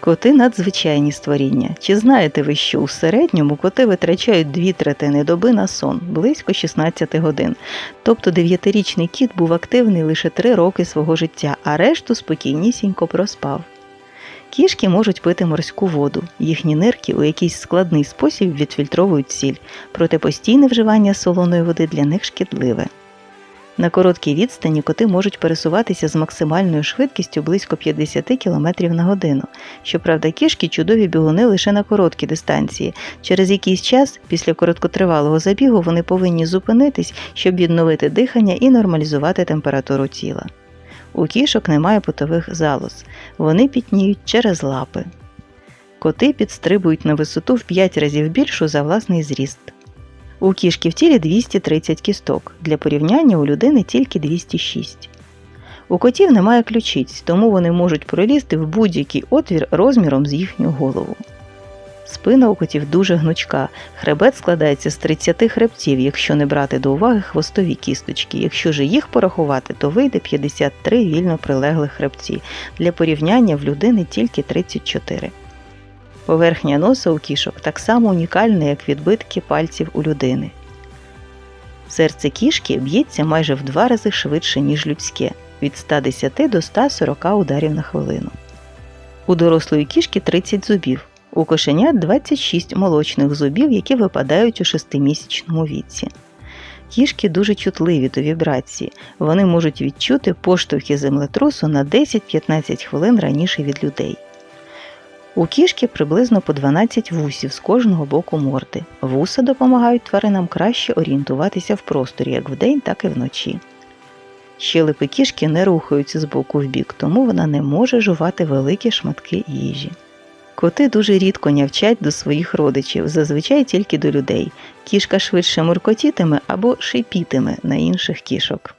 Коти надзвичайні створіння. Чи знаєте ви, що у середньому коти витрачають дві третини доби на сон близько 16 годин. Тобто дев'ятирічний кіт був активний лише три роки свого життя, а решту спокійнісінько проспав. Кішки можуть пити морську воду. Їхні нирки у якийсь складний спосіб відфільтровують сіль, проте постійне вживання солоної води для них шкідливе. На короткій відстані коти можуть пересуватися з максимальною швидкістю близько 50 км на годину. Щоправда, кішки чудові бігуни лише на короткі дистанції. Через якийсь час, після короткотривалого забігу, вони повинні зупинитись, щоб відновити дихання і нормалізувати температуру тіла. У кішок немає потових залоз, вони пітніють через лапи. Коти підстрибують на висоту в 5 разів більшу за власний зріст. У кішки в тілі 230 кісток, для порівняння у людини тільки 206. У котів немає ключиць, тому вони можуть пролізти в будь-який отвір розміром з їхню голову. Спина у котів дуже гнучка, хребет складається з 30 хребців, якщо не брати до уваги хвостові кісточки. Якщо ж їх порахувати, то вийде 53 вільно прилеглих хребці. Для порівняння в людини тільки 34. Поверхня носа у кішок так само унікальна, як відбитки пальців у людини. Серце кішки б'ється майже в два рази швидше, ніж людське від 110 до 140 ударів на хвилину. У дорослої кішки 30 зубів, у кошенят 26 молочних зубів, які випадають у 6-місячному віці. Кішки дуже чутливі до вібрації, вони можуть відчути поштовхи землетрусу на 10-15 хвилин раніше від людей. У кішки приблизно по 12 вусів з кожного боку морди. Вуса допомагають тваринам краще орієнтуватися в просторі як вдень, так і вночі. Щелепи кішки не рухаються з боку в бік, тому вона не може жувати великі шматки їжі. Коти дуже рідко нявчать до своїх родичів, зазвичай тільки до людей. Кішка швидше муркотітиме або шипітиме на інших кішок.